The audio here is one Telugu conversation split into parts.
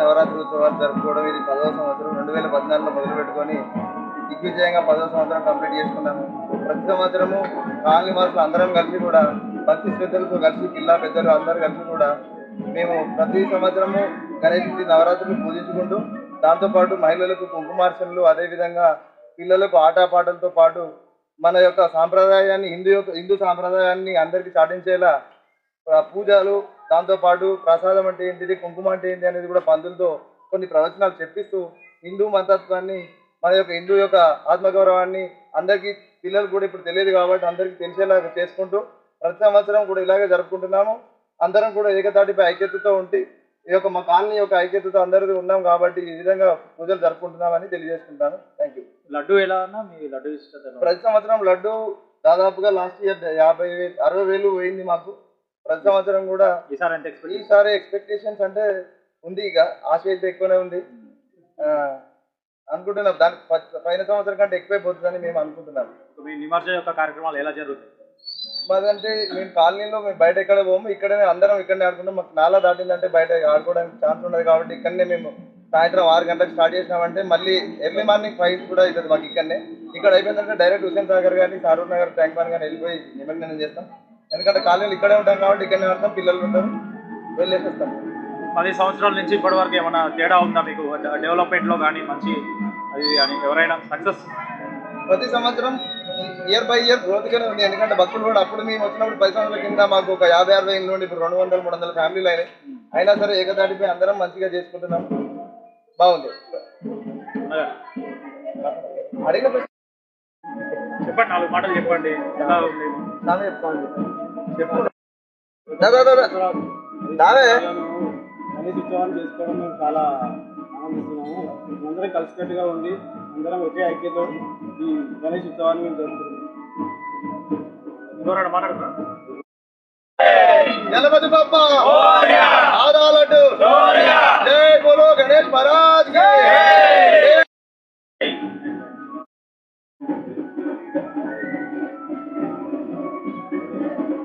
నవరాత్రి ఉత్సవాలు జరుపుకోవడం ఇది పదవ సంవత్సరం. రెండు వేల పద్నాలుగులో మొదలు పెట్టుకొని దిగ్విజయంగా పదవ సంవత్సరం కంప్లీట్ చేసుకున్నాము. ప్రతి సంవత్సరము కాలనీ వాసులు అందరం కలిసి కూడా భక్తి శ్రద్ధలతో కలిసి పిల్ల పెద్దలు అందరూ కలిసి కూడా మేము ప్రతి సంవత్సరము గణేశుడి నవరాత్రులు పూజించుకుంటూ దాంతోపాటు మహిళలకు కుంకుమార్చనలు అదేవిధంగా పిల్లలకు ఆటపాటలతో పాటు మన యొక్క సాంప్రదాయాన్ని హిందూ యొక్క హిందూ సాంప్రదాయాన్ని అందరికీ చాటించేలా పూజలు దాంతోపాటు ప్రసాదం అంటే ఏంటిది కుంకుమ అంటే ఏంటి అనేది కూడా పంతులతో కొన్ని ప్రవచనాలు చెప్పిస్తూ హిందూ మతత్వాన్ని మన యొక్క హిందూ యొక్క ఆత్మగౌరవాన్ని అందరికీ పిల్లలు కూడా ఇప్పుడు తెలియదు కాబట్టి అందరికీ తెలిసేలాగా చేసుకుంటూ ప్రతి సంవత్సరం కూడా ఇలాగే జరుపుకుంటున్నాము. అందరం కూడా ఏకతాటిపై ఐక్యతతో ఉండి ఈ యొక్క మా కాలనీ యొక్క ఐక్యతతో అందరూ ఉన్నాం కాబట్టి ఈ విధంగా పూజలు జరుపుకుంటున్నామని తెలియజేసుకుంటాను. థ్యాంక్ యూ లడ్డు ఎలా అన్నా మీ లడ్డు ఇష్టత ఎలా? ప్రతి సంవత్సరం లడ్డు దాదాపుగా లాస్ట్ ఇయర్ యాభై వేలు అరవై వేలు పోయింది మాకు. ప్రతి సంవత్సరం కూడా ఈసారి ఎక్స్పెక్టేషన్స్ అంటే ఉంది ఇక. ఆశ అయితే ఎక్కువనే ఉంది. అనుకుంటున్నాం. దాని పైన సంవత్సరం కంటే ఎక్కువైపోతుందని మేము అనుకుంటున్నాం. మీ నిమజ్జన యొక్క కార్యక్రమాలు ఎలా జరుగుతాయి? మాదంటే మేము కాలనీలో మేము బయట ఎక్కడ పోము ఇక్కడనే అందరం ఇక్కడనే ఆడుకుంటాం. మాకు నాలా దాటిందంటే బయట ఆడుకోవడానికి ఛాన్స్ ఉండదు కాబట్టి ఇక్కడనే మేము సాయంత్రం ఆరు గంటలకు స్టార్ట్ చేసినామంటే మళ్ళీ ఎర్లీ మార్నింగ్ ఫైవ్ కూడా అవుతుంది మాకు ఇక్కడనే. ఇక్కడ అయిపోయిందంటే డైరెక్ట్ హుసేన్ సాగర్ కానీ సారూర్ నగర్ ట్యాంక్ బండ్ కానీ వెళ్ళిపోయి నిమజ్జనం చేస్తాం. ఎందుకంటే కాలనీలు ఇక్కడే ఉంటాం కాబట్టి ఇక్కడనే ఆడతాం పిల్లలు ఉంటారు. వెళ్ళేసేస్తాం. పది సంవత్సరాల నుంచి ఇప్పటి వరకు ఏమైనా తేడా ఉందా మీకు? డెవలప్మెంట్లో కానీ మంచి అది కానీ ఎవరైనా సక్సెస్? ప్రతి సంవత్సరం ఇయర్ బై ఇయర్ గ్రోత్ గానే ఉంది. ఎందుకంటే భక్తులు కూడా అప్పుడు మేము వచ్చినప్పుడు పది సంవత్సరాల కింద మాకు ఒక యాభై అరవై ఇల్లు ఇప్పుడు రెండు వందల మూడు వందల ఫ్యామిలీలు అయినాయి. అయినా సరే ఏకదాటిపై అందరం మంచిగా చేసుకుంటున్నాం. బాగుంది. అడిగిన చెప్పండి నాలుగు మాటలు చెప్పండి. ఎలా ఉంది? దావే. గణేష్ ఉత్సవాన్ని చేసుకోవడం మేము చాలా ఆనందిస్తున్నాము. అందరం కలిసికట్టుగా ఉండి అందరం ఒకే ఐక్యతో ఈ గణేష్ ఉత్సవాన్ని మేము మాట్లాడుతున్నా గణపతి బప్ప ఆదాలడ్డు జై బోలో గణేష్ మహారాజ్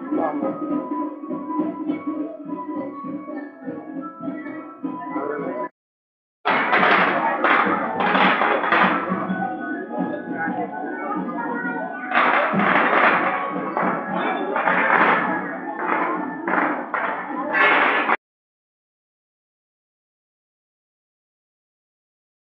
కి జై.